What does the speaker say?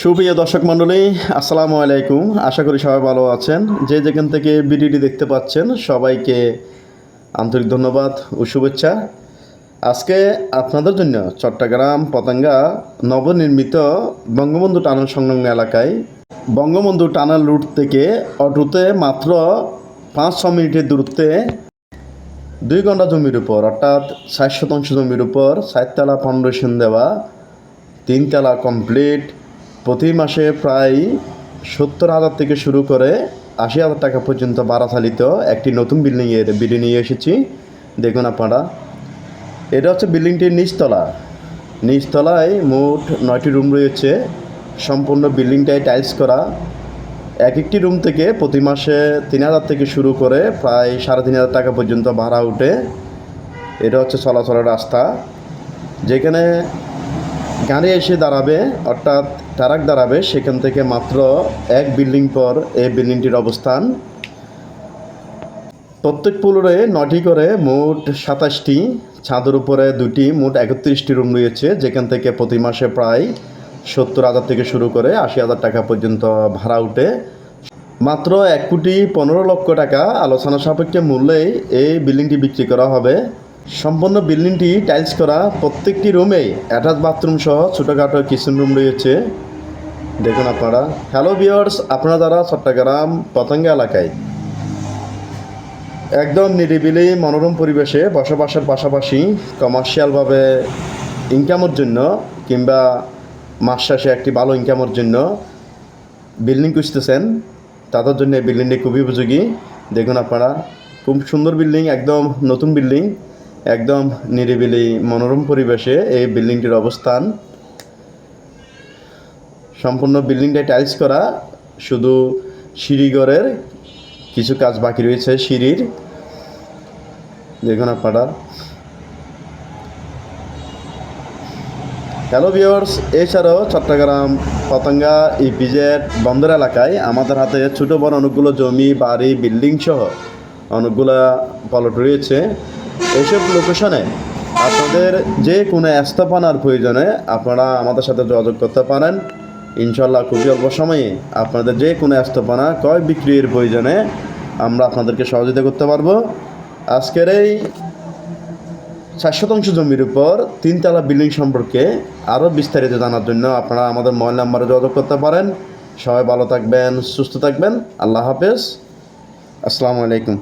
সুপ্রিয় দর্শক মণ্ডলী, আসসালামু আলাইকুম। আশা করি সবাই ভালো আছেন। যে যেখান থেকে ভিডিওটি দেখতে পাচ্ছেন, সবাইকে আন্তরিক ধন্যবাদ ও শুভেচ্ছা। আজকে আপনাদের জন্য চট্টগ্রাম পতাঙ্গা নবনির্মিত বঙ্গবন্ধু টানেল সংলগ্ন এলাকায় বঙ্গবন্ধু টানেল রুট থেকে অটোতে মাত্র পাঁচ ছ মিনিটের দূরত্বে দুই ঘণ্টা জমির উপর, অর্থাৎ ষাট শতাংশ জমির উপর সাততলা ফাউন্ডেশন দেওয়া, তিনতলা কমপ্লিট প্রতি মাসে প্রায় সত্তর হাজার থেকে শুরু করে আশি হাজার টাকা পর্যন্ত ভাড়া চালিত একটি নতুন বিল্ডিং বিল্ডিংয়ের বিডি নিয়ে এসেছি। দেখুন আপনারা। এটা হচ্ছে বিল্ডিংটির নিচতলা। নিচতলায় মোট নয়টি রুম রয়েছে। সম্পূর্ণ বিল্ডিংটাই টাইলস করা। এক একটি রুম থেকে প্রতি মাসে তিন হাজার থেকে শুরু করে প্রায় সাড়ে তিন হাজার টাকা পর্যন্ত ভাড়া উঠে। এটা হচ্ছে চলাচলের রাস্তা। যেখানে গাড়ি এসে দাঁড়াবে, অর্থাৎ ট্রাক দাঁড়াবে, সেখান থেকে মাত্র এক বিল্ডিং পর এই বিল্ডিংটির অবস্থান। প্রত্যেক ফ্লোরে নটি করে মোট সাতাশটি, ছাদের উপরে দুটি, মোট একত্রিশটি রুম রয়েছে, যেখান থেকে প্রতি মাসে প্রায় সত্তর হাজার থেকে শুরু করে আশি হাজার টাকা পর্যন্ত ভাড়া উঠে। মাত্র এক কোটি পনেরো লক্ষ টাকা আলোচনা সাপেক্ষে মূল্যেই এই বিল্ডিংটি বিক্রি করা হবে। সম্পূর্ণ বিল্ডিংটি টাইলস করা। প্রত্যেকটি রুমে অ্যাটাচ বাথরুম সহ ছোটোখাটো কিচেন রুম রয়েছে। দেখুন আপনারা। হ্যালো ভিওর্স আপনারা যারা চট্টগ্রাম পতঙ্গা এলাকায় একদম নিরিবিলি মনোরম পরিবেশে বসবাসের পাশাপাশি কমার্শিয়ালভাবে ইনকামের জন্য কিংবা মাস শেষে একটি ভালো ইনকামের জন্য বিল্ডিং খুঁজতেছেন, তাদের জন্য এই বিল্ডিংটি খুবই উপযোগী। দেখুন আপনারা। খুব সুন্দর বিল্ডিং একদম নতুন বিল্ডিং একদম নিরিবিলি মনোরম পরিবেশে এই বিল্ডিংটির অবস্থান। সম্পূর্ণ বিল্ডিংটা টাইলস করা, শুধু সিঁড়িঘরের কিছু কাজ বাকি রয়েছে সিঁড়ির। দেখুন আপনারা। হ্যালো ভিওর্স এছাড়াও চট্টগ্রাম, পতঙ্গা ইপিজেড বন্দর এলাকায় আমাদের হাতে ছোটো বড় অনেকগুলো জমি, বাড়ি বিল্ডিং সহ অনেকগুলো প্লট রয়েছে। এইসব লোকেশনে আপনাদের যে কোনো স্থাপনার প্রয়োজনে আপনারা আমাদের সাথে যোগাযোগ করতে পারেন। ইনশাল্লাহ খুবই অল্প সময়ে আপনাদের যে কোনো স্থাপনা ক্রয় বিক্রির প্রয়োজনে আমরা আপনাদেরকে সহযোগিতা করতে পারব। আজকের এই ষাট শতাংশ জমির উপর তিনতলা বিল্ডিং সম্পর্কে আরও বিস্তারিত জানার জন্য আপনারা আমাদের মোবাইল নাম্বারে যোগাযোগ করতে পারেন। সবাই ভালো থাকবেন, সুস্থ থাকবেন। আল্লাহ হাফেজ। আসসালামু আলাইকুম।